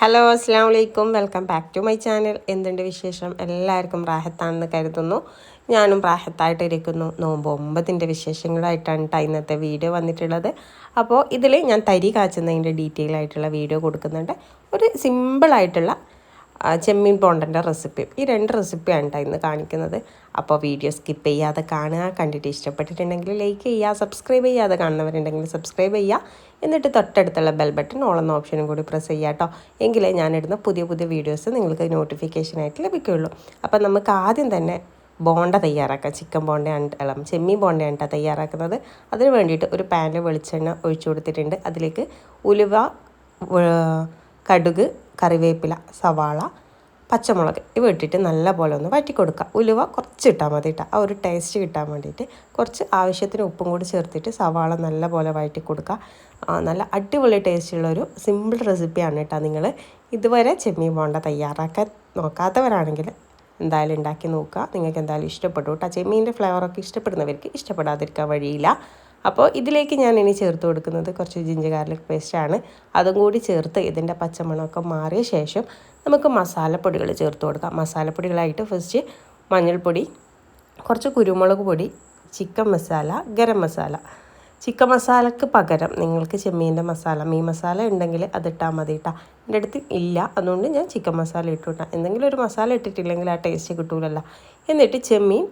Hello അസ്സാം വലൈക്കും welcome back to my channel എന്തുണ്ട് വിശേഷം? എല്ലാവർക്കും റാഹത്താണെന്ന് കരുതുന്നു. ഞാനും റാഹത്തായിട്ടിരിക്കുന്നു. നോമ്പ് ഒമ്പതിന്റെ വിശേഷങ്ങളായിട്ടാണ് കേട്ടോ ഇന്നത്തെ വീഡിയോ വന്നിട്ടുള്ളത്. അപ്പോൾ ഇതിൽ ഞാൻ തരി കാച്ചുന്നതിന്റെ ഡീറ്റെയിൽ ആയിട്ടുള്ള വീഡിയോ കൊടുക്കുന്നുണ്ട്. ഒരു സിമ്പിളായിട്ടുള്ള ചെമ്മീൻ പോണ്ടന്റെ റെസിപ്പി. ഈ രണ്ട് റെസിപ്പിയാണ് കേട്ടോ ഇന്ന് കാണിക്കുന്നത്. അപ്പോൾ വീഡിയോ സ്കിപ്പ് ചെയ്യാതെ കാണുക. കണ്ടിട്ട് ഇഷ്ടപ്പെട്ടിട്ടുണ്ടെങ്കിൽ ലൈക്ക് ചെയ്യുക. സബ്സ്ക്രൈബ് ചെയ്യാതെ കാണുന്നവരുണ്ടെങ്കിൽ സബ്സ്ക്രൈബ് ചെയ്യുക. എന്നിട്ട് തൊട്ടടുത്തുള്ള ബെൽ ബട്ടൺ ഓളെന്ന ഓപ്ഷനും കൂടി പ്രസ് ചെയ്യുക കേട്ടോ. എങ്കിലേ ഞാനിടുന്ന പുതിയ പുതിയ വീഡിയോസ് നിങ്ങൾക്ക് നോട്ടിഫിക്കേഷനായിട്ട് ലഭിക്കുകയുള്ളൂ. അപ്പോൾ നമുക്ക് ആദ്യം തന്നെ ബോണ്ട തയ്യാറാക്കാം. ചിക്കൻ ബോണ്ടയാണ് അല്ല ചെമ്മീൻ ബോണ്ടയാണ് കേട്ടോ തയ്യാറാക്കുന്നത്. അതിന് വേണ്ടിയിട്ട് ഒരു പാനിൽ വെളിച്ചെണ്ണ ഒഴിച്ചു കൊടുത്തിട്ടുണ്ട്. അതിലേക്ക് ഉലുവ കടുക് കറിവേപ്പില സവാള പച്ചമുളക് ഇവ ഇട്ടിട്ട് നല്ല പോലെ ഒന്ന് വറ്റി കൊടുക്കുക ഉലുവ കുറച്ച് ഇട്ടാൽ മതി കേട്ടോ ആ ഒരു ടേസ്റ്റ് കിട്ടാൻ വേണ്ടിയിട്ട് കുറച്ച് ആവശ്യത്തിന് ഉപ്പും കൂടി ചേർത്തിട്ട് സവാള നല്ല പോലെ കൊടുക്കുക നല്ല അടിപൊളി ടേസ്റ്റുള്ള ഒരു സിമ്പിൾ റെസിപ്പിയാണ് കേട്ടോ നിങ്ങൾ ഇതുവരെ ചെമ്മീൻ ബോണ്ട തയ്യാറാക്കാൻ നോക്കാത്തവരാണെങ്കിൽ എന്തായാലും ഉണ്ടാക്കി നോക്കുക. നിങ്ങൾക്ക് എന്തായാലും ഇഷ്ടപ്പെട്ടു കേട്ടോ ചെമ്മീന്റെ ഫ്ലേവറൊക്കെ ഇഷ്ടപ്പെടുന്നവർക്ക് ഇഷ്ടപ്പെടാതിരിക്കാൻ വഴിയില്ല. അപ്പോൾ ഇതിലേക്ക് ഞാൻ ഇനി ചേർത്ത് കൊടുക്കുന്നത് കുറച്ച് ജിഞ്ചർ ഗാർലിക് പേസ്റ്റാണ് അതും കൂടി ചേർത്ത് ഇതിന്റെ പച്ചമണമൊക്കെ മാറിയ ശേഷം നമുക്ക് മസാലപ്പൊടികൾ ചേർത്ത് കൊടുക്കാം. മസാലപ്പൊടികളായിട്ട് ഫസ്റ്റ് മഞ്ഞൾപ്പൊടി കുറച്ച് കുരുമുളക് പൊടി ചിക്കൻ മസാല ഗരം മസാല. ചിക്കൻ മസാലക്ക് പകരം നിങ്ങൾക്ക് ചെമ്മീന്റെ മസാല മീൻ മസാല ഉണ്ടെങ്കിൽ അതിട്ടാൽ മതി കേട്ടോ എന്റെ അടുത്ത് ഇല്ല അതുകൊണ്ട് ഞാൻ ചിക്കൻ മസാല ഇട്ടു എന്തെങ്കിലും ഒരു മസാല ഇട്ടിട്ടില്ലെങ്കിൽ ആ ടേസ്റ്റ് കിട്ടൂലല്ലോ. എന്നിട്ട് ചെമ്മീൻ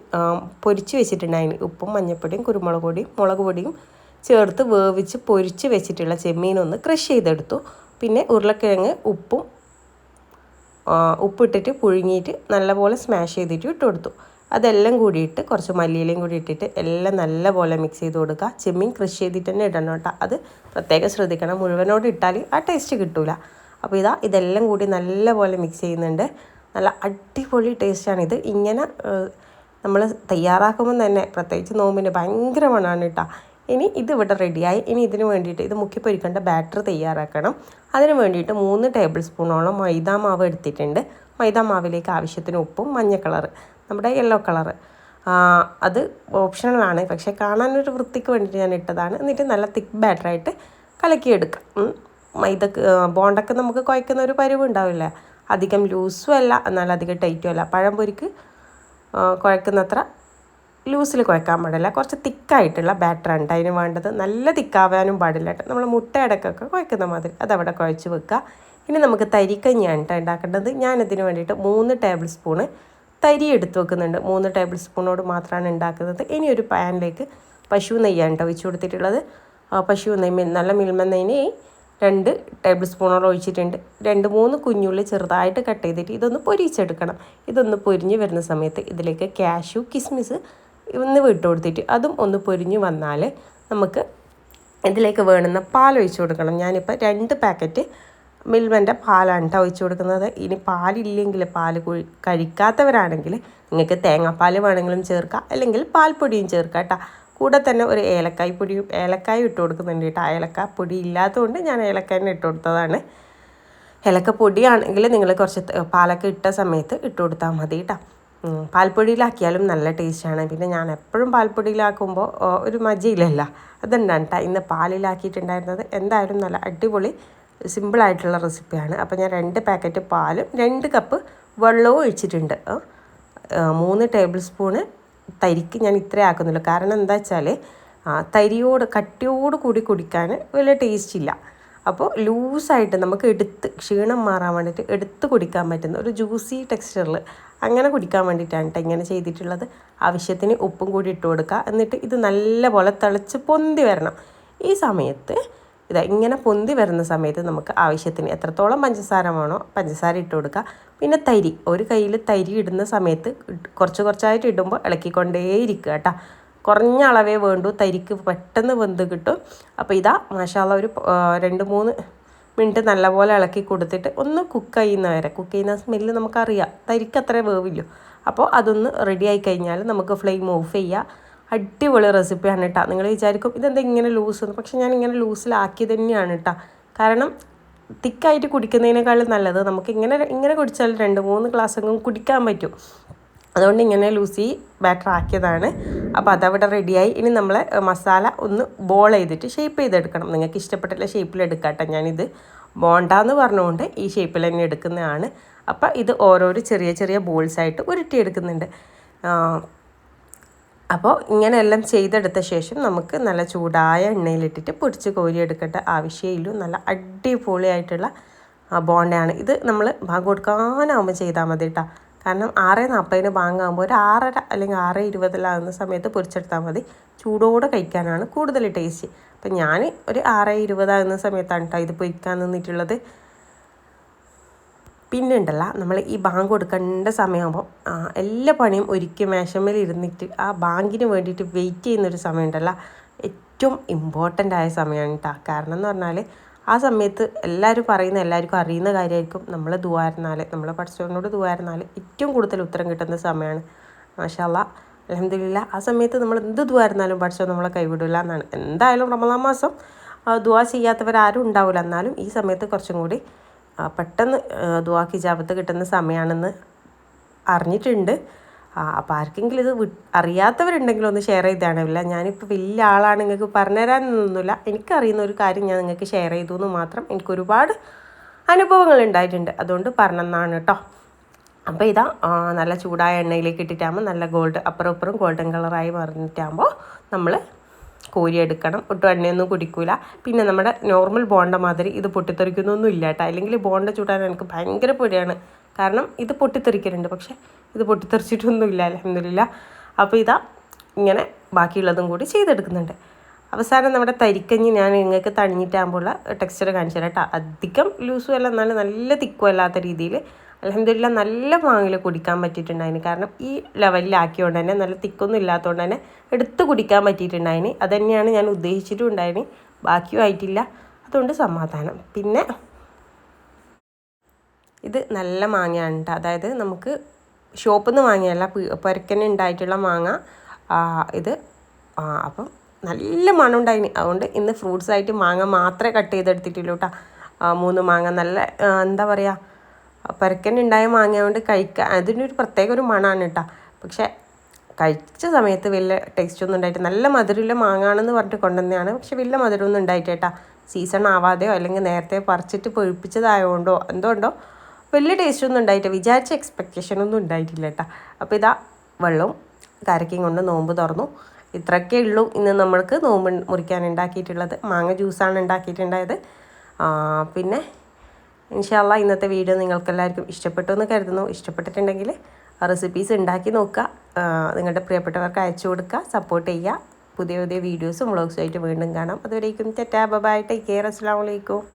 പൊരിച്ച് വെച്ചിട്ടുണ്ടായിരുന്നു ഉപ്പും മഞ്ഞൾപ്പൊടിയും കുരുമുളക് പൊടിയും മുളക് പൊടിയും ചേർത്ത് വേവിച്ച് പൊരിച്ച് വെച്ചിട്ടുള്ള ചെമ്മീൻ ഒന്ന് ക്രഷ് ചെയ്തെടുത്തു. പിന്നെ ഉരുളക്കിഴങ്ങ് ഉപ്പും ഉപ്പിട്ടിട്ട് പുഴുങ്ങിയിട്ട് നല്ലപോലെ സ്മാഷ് ചെയ്തിട്ട് ഇട്ട് കൊടുത്തു അതെല്ലാം കൂടിയിട്ട് കുറച്ച് മല്ലിയിലയും കൂടി ഇട്ടിട്ട് എല്ലാം നല്ലപോലെ മിക്സ് ചെയ്ത് കൊടുക്കുക. ചെമ്മീൻ കൃഷി ചെയ്തിട്ട് തന്നെ ഇടണം കേട്ടോ. അത് പ്രത്യേകം ശ്രദ്ധിക്കണം. മുഴുവനോട് ഇട്ടാൽ ആ ടേസ്റ്റ് കിട്ടില്ല അപ്പോൾ ഇതാ ഇതെല്ലാം കൂടി നല്ലപോലെ മിക്സ് ചെയ്യുന്നുണ്ട്. നല്ല അടിപൊളി ടേസ്റ്റാണ് ഇത്. ഇങ്ങനെ നമ്മൾ തയ്യാറാക്കുമ്പോൾ തന്നെ പ്രത്യേകിച്ച് നോമ്പിന് ഭയങ്കര മണമാണ് കേട്ടോ. ഇനി ഇത് ഇവിടെ റെഡിയായി ഇനി ഇതിന് വേണ്ടിയിട്ട് ഇത് മുക്കി പൊരിക്കേണ്ട ബാറ്റർ തയ്യാറാക്കണം. അതിന് വേണ്ടിയിട്ട് മൂന്ന് ടേബിൾ സ്പൂണോളം മൈദാ മാവ് എടുത്തിട്ടുണ്ട്. മൈദാ മാവിലേക്ക് ആവശ്യത്തിന് ഉപ്പും മഞ്ഞ നമ്മുടെ യെല്ലോ കളറ് അത് ഓപ്ഷണലാണ് പക്ഷേ കാണാനൊരു വൃത്തിക്ക് വേണ്ടിയിട്ട് ഞാൻ ഇട്ടതാണ്. എന്നിട്ട് നല്ല തിക്ക് ബാറ്ററായിട്ട് കലക്കിയെടുക്കാം. മൈദക്ക് ബോണ്ടൊക്കെ നമുക്ക് കുഴക്കുന്ന ഒരു പരിവ് ഉണ്ടാവില്ല? അധികം ലൂസും അല്ല എന്നാൽ അധികം ടൈറ്റും അല്ല. പഴംപൊരിക്ക് പൊരിക്ക് കുഴക്കുന്നത്ര ലൂസിൽ കുഴക്കാൻ പാടില്ല. കുറച്ച് തിക്കായിട്ടുള്ള ബാറ്ററാണ് അതിന് വേണ്ടത്. നല്ല തിക്കാവാനും പാടില്ല കേട്ടോ നമ്മൾ മുട്ടയടക്കൊക്കെ കുഴക്കുന്ന മാതിരി. അതവിടെ കുഴച്ച് വെക്കുക. ഇനി നമുക്ക് തരിക്കഞ്ഞിയാണ് കേട്ടോ ഉണ്ടാക്കേണ്ടത്. ഞാനതിന് വേണ്ടിയിട്ട് മൂന്ന് ടേബിൾ സ്പൂണ് തരി എടുത്ത് വെക്കുന്നുണ്ട്. മൂന്ന് ടേബിൾ സ്പൂണോട് മാത്രമാണ് ഉണ്ടാക്കുന്നത് ഇനി ഒരു പാനിലേക്ക് പശു നെയ്യാണ് കേട്ടോ ഒഴിച്ച് കൊടുത്തിട്ടുള്ളത്. പശു നെയ്യ് നല്ല മിൽമ നെയ്യ് രണ്ട് ടേബിൾ സ്പൂണോളം ഒഴിച്ചിട്ടുണ്ട്. രണ്ട് മൂന്ന് കുഞ്ഞുള്ളി ചെറുതായിട്ട് കട്ട് ചെയ്തിട്ട് ഇതൊന്ന് പൊരിച്ചെടുക്കണം. ഇതൊന്ന് പൊരിഞ്ഞ് വരുന്ന സമയത്ത് ഇതിലേക്ക് കാഷ്യൂ കിസ്മിസ് ഒന്ന് വിട്ട് കൊടുത്തിട്ട് അതും ഒന്ന് പൊരിഞ്ഞ് വന്നാൽ നമുക്ക് ഇതിലേക്ക് വേണുന്ന പാൽ ഒഴിച്ച് കൊടുക്കണം. ഞാനിപ്പോൾ രണ്ട് പാക്കറ്റ് മിൽമന്റെ പാലാണ് കേട്ടോ ഒഴിച്ചു കൊടുക്കുന്നത്. ഇനി പാലില്ലെങ്കിൽ പാൽ കഴിക്കാത്തവരാണെങ്കിൽ നിങ്ങൾക്ക് തേങ്ങാപ്പാൽ വേണമെങ്കിലും ചേർക്കാം. അല്ലെങ്കിൽ പാൽപ്പൊടിയും ചേർക്കാം കേട്ടോ കൂടെ തന്നെ ഒരു ഏലക്കായ് പൊടിയും ഏലക്കായ ഇട്ട് കൊടുക്കുന്നുണ്ട് കേട്ടോ ഏലക്കായ പൊടി ഇല്ലാത്തതുകൊണ്ട് ഞാൻ ഏലക്കായനെ ഇട്ട് കൊടുത്തതാണ്. ഏലക്ക പൊടിയാണെങ്കിൽ നിങ്ങൾ കുറച്ച് പാലൊക്കെ ഇട്ട സമയത്ത് ഇട്ട് കൊടുത്താൽ മതി കേട്ടോ പാൽപ്പൊടിയിലാക്കിയാലും നല്ല ടേസ്റ്റാണ്. പിന്നെ ഞാൻ എപ്പോഴും പാൽപ്പൊടിയിലാക്കുമ്പോൾ ഒരു മജയിലല്ല അതുണ്ടാണ് കേട്ടോ ഇന്ന് പാലിലാക്കിയിട്ടുണ്ടായിരുന്നത്. എന്തായാലും നല്ല അടിപൊളി സിമ്പിളായിട്ടുള്ള റെസിപ്പിയാണ്. അപ്പോൾ ഞാൻ രണ്ട് പാക്കറ്റ് പാലും രണ്ട് കപ്പ് വെള്ളവും ഒഴിച്ചിട്ടുണ്ട്. മൂന്ന് ടേബിൾ സ്പൂണ് തരിക്ക് ഞാൻ ഇത്രേ ആക്കുന്നുള്ളൂ. കാരണം എന്താ വെച്ചാൽ തരിയോട് കട്ടിയോട് കൂടി കുടിക്കാൻ വലിയ ടേസ്റ്റ് ഇല്ല. അപ്പോൾ ലൂസായിട്ട് നമുക്ക് എടുത്ത് ക്ഷീണം മാറാൻ വേണ്ടിയിട്ട് എടുത്ത് കുടിക്കാൻ പറ്റുന്ന ഒരു ജ്യൂസി ടെക്സ്ചറിൽ അങ്ങനെ കുടിക്കാൻ വേണ്ടിയിട്ടാണ് കേട്ടോ ഇങ്ങനെ ചെയ്തിട്ടുള്ളത്. ആവശ്യത്തിന് ഉപ്പും കൂടി ഇട്ട് കൊടുക്കുക. എന്നിട്ട് ഇത് നല്ലപോലെ തിളച്ച് പൊന്തി വരണം. ഈ സമയത്ത് ഇതാ ഇങ്ങനെ പൊന്തി വരുന്ന സമയത്ത് നമുക്ക് ആവശ്യത്തിന് എത്രത്തോളം പഞ്ചസാര വേണോ പഞ്ചസാര ഇട്ട് കൊടുക്കുക. പിന്നെ തരി ഒരു കയ്യിൽ തരി ഇടുന്ന സമയത്ത് കുറച്ച് കുറച്ചായിട്ട് ഇടുമ്പോൾ ഇളക്കിക്കൊണ്ടേയിരിക്കുക കേട്ടോ. കുറഞ്ഞ അളവേ വേണ്ടൂ തരിക്ക് പെട്ടെന്ന് വെന്ത് കിട്ടും. അപ്പോൾ ഇതാ മാഷാല ഒരു രണ്ട് മൂന്ന് മിനിറ്റ് നല്ലപോലെ ഇളക്കി കൊടുത്തിട്ട് ഒന്ന് കുക്ക് ചെയ്യുന്ന വരെ കുക്ക് ചെയ്യുന്ന സ്മെല്ല് നമുക്കറിയാം. തരിക്ക് അത്രേ വേവില്ലോ. അപ്പോൾ അതൊന്ന് റെഡി ആയി കഴിഞ്ഞാൽ നമുക്ക് ഫ്ലെയിം ഓഫ് ചെയ്യുക അടിപൊളി റെസിപ്പിയാണ് കേട്ടോ നിങ്ങൾ വിചാരിക്കും ഇതെന്താ ഇങ്ങനെ ലൂസ് എന്ന്. പക്ഷെ ഞാൻ ഇങ്ങനെ ലൂസിലാക്കി തന്നെയാണ് കേട്ടോ കാരണം തിക്കായിട്ട് കുടിക്കുന്നതിനേക്കാളും നല്ലത് നമുക്ക് ഇങ്ങനെ ഇങ്ങനെ കുടിച്ചാൽ രണ്ട് മൂന്ന് ഗ്ലാസ് അങ്ങ് കുടിക്കാൻ പറ്റും. അതുകൊണ്ട് ഇങ്ങനെ ലൂസി ബാറ്റർ ആക്കിയതാണ്. അപ്പോൾ അതവിടെ റെഡിയായി ഇനി നമ്മൾ മസാല ഒന്ന് ബോൾ ചെയ്തിട്ട് ഷേപ്പ് ചെയ്തെടുക്കണം. നിങ്ങൾക്ക് ഇഷ്ടപ്പെട്ടുള്ള ഷേപ്പിൽ എടുക്കാട്ടോ കേട്ടോ ഞാനിത് ബോണ്ട എന്ന് പറഞ്ഞുകൊണ്ട് ഈ ഷേപ്പിൽ തന്നെ എടുക്കുന്നതാണ്. അപ്പോൾ ഇത് ഓരോരോ ചെറിയ ചെറിയ ബോൾസായിട്ട് ഉരുട്ടിയെടുക്കുന്നുണ്ട്. അപ്പോൾ ഇങ്ങനെയെല്ലാം ചെയ്തെടുത്ത ശേഷം നമുക്ക് നല്ല ചൂടായ എണ്ണയിലിട്ടിട്ട് പൊടിച്ച് കോരിയെടുക്കേണ്ട ആവശ്യമില്ല നല്ല അടിപൊളിയായിട്ടുള്ള ബോണ്ടയാണ്. ഇത് നമ്മൾ ബാങ്ക് കൊടുക്കാനാവുമ്പോൾ ചെയ്താൽ മതി കേട്ടോ. കാരണം ആറ് നാൽപ്പതിന് ബാങ്കാകുമ്പോൾ ഒരു ആറര അല്ലെങ്കിൽ ആറ് ഇരുപതിലാകുന്ന സമയത്ത് പൊരിച്ചെടുത്താൽ മതി. ചൂടോടെ കഴിക്കാനാണ് കൂടുതൽ ടേസ്റ്റ്. അപ്പം ഞാൻ ഒരു ആറ് ഇരുപതാകുന്ന സമയത്താണ് കേട്ടോ ഇത് പൊരിക്കാൻ നിന്നിട്ടുള്ളത്. പിന്നെ ഉണ്ടല്ല നമ്മൾ ഈ ബാങ്ക് കൊടുക്കേണ്ട സമയമാകുമ്പോൾ എല്ലാ പണിയും ഒരിക്കൽ മേശമേൽ ഇരുന്നിട്ട് ആ ബാങ്കിന് വേണ്ടിയിട്ട് വെയിറ്റ് ചെയ്യുന്നൊരു സമയമുണ്ടല്ല ഏറ്റവും ഇമ്പോർട്ടന്റ് ആയ സമയമാണ് കേട്ടോ കാരണം എന്ന് പറഞ്ഞാൽ ആ സമയത്ത് എല്ലാവരും പറയുന്ന എല്ലാവർക്കും അറിയുന്ന കാര്യമായിരിക്കും നമ്മൾ ദുവായിരുന്നാൽ നമ്മൾ പഠിച്ചവനോട് ദുവായിരുന്നാൽ ഏറ്റവും കൂടുതൽ ഉത്തരം കിട്ടുന്ന സമയമാണ്. മാഷാല്ല അലഹമില്ല ആ സമയത്ത് നമ്മൾ എന്ത് ദുവായിരുന്നാലും പഠിച്ചോ നമ്മളെ കൈവിടില്ല എന്നാണ് എന്തായാലും റമദാൻ മാസം ദുവാ ചെയ്യാത്തവരാരും ഉണ്ടാവില്ല എന്നാലും ഈ സമയത്ത് കുറച്ചും കൂടി പെട്ടെന്ന് ദുവാക്ക് ജാപത്ത് കിട്ടുന്ന സമയമാണെന്ന് അറിഞ്ഞിട്ടുണ്ട്. അപ്പോൾ ആർക്കെങ്കിലും ഇത് അറിയാത്തവരുണ്ടെങ്കിൽ ഒന്ന് ഷെയർ ചെയ്താണില്ല ഞാനിപ്പോൾ വലിയ ആളാണ് നിങ്ങൾക്ക് പറഞ്ഞുതരാനൊന്നുമില്ല. എനിക്കറിയുന്ന ഒരു കാര്യം ഞാൻ നിങ്ങൾക്ക് ഷെയർ ചെയ്തു എന്ന് മാത്രം എനിക്ക് ഒരുപാട് അനുഭവങ്ങൾ ഉണ്ടായിട്ടുണ്ട്. അതുകൊണ്ട് പറഞ്ഞെന്നാണ് കേട്ടോ അപ്പോൾ ഇതാ നല്ല ചൂടായ എണ്ണയിലേക്ക് ഇട്ടിട്ടാകുമ്പോൾ നല്ല ഗോൾഡ് അപ്പുറം അപ്പുറം ഗോൾഡൻ കളറായി പറഞ്ഞിട്ടാകുമ്പോൾ നമ്മൾ കോരിയെടുക്കണം ഒട്ടും എണ്ണയൊന്നും കുടിക്കൂല. പിന്നെ നമ്മുടെ നോർമൽ ബോണ്ട മാതിരി ഇത് പൊട്ടിത്തെറിക്കുന്നൊന്നും ഇല്ല കേട്ടോ. അല്ലെങ്കിൽ ബോണ്ട ചൂടാൻ എനിക്ക് ഭയങ്കര പൊടിയാണ്. കാരണം ഇത് പൊട്ടിത്തെറിക്കലുണ്ട്. പക്ഷേ ഇത് പൊട്ടിത്തെറിച്ചിട്ടൊന്നുമില്ല അലഹമില്ല അപ്പോൾ ഇതാ ഇങ്ങനെ ബാക്കിയുള്ളതും കൂടി ചെയ്തെടുക്കുന്നുണ്ട്. അവസാനം നമ്മുടെ തരിക്കഞ്ഞി ഞാൻ നിങ്ങൾക്ക് തണിഞ്ഞിട്ടാകുമ്പോൾ ടെക്സ്ചർ കാണിച്ചു തരാം കേട്ടോ. അധികം ലൂസും അല്ല എന്നാലും നല്ല തിക്കും അല്ലാത്ത രീതിയിൽ അലഹമില്ല നല്ല പാങ്ങിൽ കുടിക്കാൻ പറ്റിയിട്ടുണ്ടായിന്. കാരണം ഈ ലെവലിലാക്കിയോണ്ട് തന്നെ നല്ല തിക്കൊന്നും ഇല്ലാത്തതുകൊണ്ട് തന്നെ എടുത്ത് കുടിക്കാൻ പറ്റിയിട്ടുണ്ടായിന്. അതുതന്നെയാണ് ഞാൻ ഉദ്ദേശിച്ചിട്ടും ഉണ്ടായിന്. ബാക്കിയും ആയിട്ടില്ല. അതുകൊണ്ട് സമാധാനം. പിന്നെ ഇത് നല്ല മാങ്ങയാണ് കേട്ടോ അതായത് നമുക്ക് ഷോപ്പിൽ നിന്ന് വാങ്ങിയല്ല പുരക്കന്നെ ഉണ്ടായിട്ടുള്ള മാങ്ങ. ഇത് അപ്പം നല്ല മണം ഉണ്ടായിന്. അതുകൊണ്ട് ഇന്ന് ഫ്രൂട്ട്സ് ആയിട്ട് മാങ്ങ മാത്രമേ കട്ട് ചെയ്തെടുത്തിട്ടുള്ളൂ കേട്ടോ മൂന്ന് മാങ്ങ നല്ല എന്താ പറയുക പരക്കൻ ഉണ്ടായ മാങ്ങ കഴിക്കുക അതിനൊരു പ്രത്യേക ഒരു മണമാണ് കേട്ടോ. പക്ഷേ കഴിച്ച സമയത്ത് വലിയ ടേസ്റ്റ് ഒന്നും ഉണ്ടായിട്ട് നല്ല മധുരമുള്ള മാങ്ങാണെന്ന് പറഞ്ഞിട്ട് കൊണ്ടുവന്നതാണ്. പക്ഷെ വലിയ മധുരമൊന്നും ഉണ്ടായിട്ടേട്ടാ സീസൺ ആവാതെയോ അല്ലെങ്കിൽ നേരത്തെ പറിച്ചിട്ട് പൊഴിപ്പിച്ചതായതുകൊണ്ടോ എന്തുകൊണ്ടോ വലിയ ടേസ്റ്റ് ഒന്നും ഉണ്ടായിട്ട് വിചാരിച്ച എക്സ്പെക്റ്റേഷൻ ഒന്നും ഉണ്ടായിട്ടില്ല കേട്ടോ. അപ്പോൾ ഇതാ വെള്ളവും കരക്കയും കൊണ്ട് നോമ്പ് തുറന്നു. ഇത്രയൊക്കെ ഉള്ളൂ ഇന്ന് നമ്മൾക്ക് നോമ്പ് മുറിക്കാൻ ഉണ്ടാക്കിയിട്ടുള്ളത്. മാങ്ങ ജ്യൂസാണ് ഉണ്ടാക്കിയിട്ടുണ്ടായത്. പിന്നെ ഇൻഷാല്ല ഇന്നത്തെ വീഡിയോ നിങ്ങൾക്ക് എല്ലാവർക്കും ഇഷ്ടപ്പെട്ടു എന്ന് കരുതുന്നു. ഇഷ്ടപ്പെട്ടിട്ടുണ്ടെങ്കിൽ റെസിപ്പീസ് ഉണ്ടാക്കി നോക്കുക. നിങ്ങളുടെ പ്രിയപ്പെട്ടവർക്ക് അയച്ചു കൊടുക്കുക. സപ്പോർട്ട് ചെയ്യുക. പുതിയ പുതിയ വീഡിയോസും വ്ളോഗ്സും ആയിട്ട് വീണ്ടും കാണാം. അതുവരേക്കും തെറ്റാ ബൈ ടേക്ക് കെയർ അസ്സാം വലൈക്കും